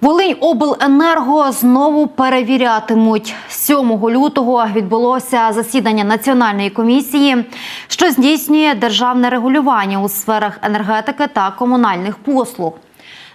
Волинь обленерго знову перевірятимуть. 7 лютого відбулося засідання національної комісії, що здійснює державне регулювання у сферах енергетики та комунальних послуг.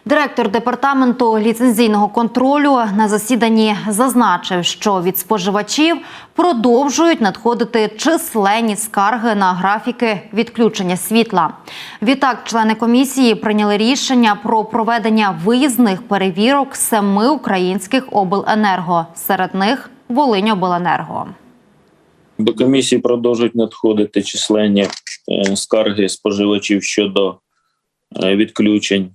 Директор департаменту ліцензійного контролю на засіданні зазначив, що від споживачів продовжують надходити численні скарги на графіки відключення світла. Відтак, члени комісії прийняли рішення про проведення виїзних перевірок семи українських обленерго. Серед них Волиньобленерго. До комісії продовжують надходити численні е, скарги споживачів щодо е, відключень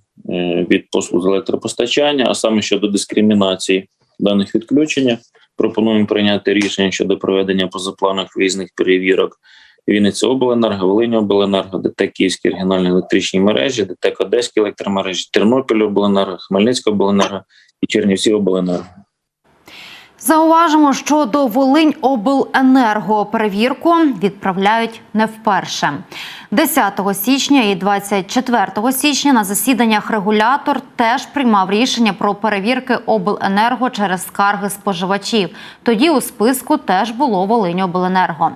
від послуг з електропостачання, а саме щодо дискримінації даних відключення. Пропонуємо прийняти рішення щодо проведення позапланових виїзних перевірок Вінниця Обленерго, Волині Обленерго, ДТ Київські регіональні електричні мережі, ДТЕК Одеські електромережі, Тернопіль Обленерго, Хмельницька Обленерго і Чернівці Обленерго. Зауважимо, що до Волинь обленерго перевірку відправляють не вперше. 10 січня і 24 січня на засіданнях регулятор теж приймав рішення про перевірки обленерго через скарги споживачів. Тоді у списку теж було Волинь обленерго.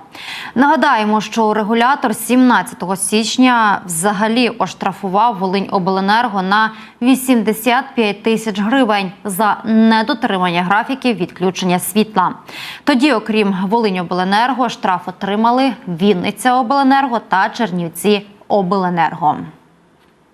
Нагадаємо, що регулятор 17 січня взагалі оштрафував Волинь обленерго на 85 тисяч гривень за недотримання графіків відключення світла. Тоді, окрім Волинь Обленерго, штраф отримали Вінниця Обленерго та Чернівці Обленерго.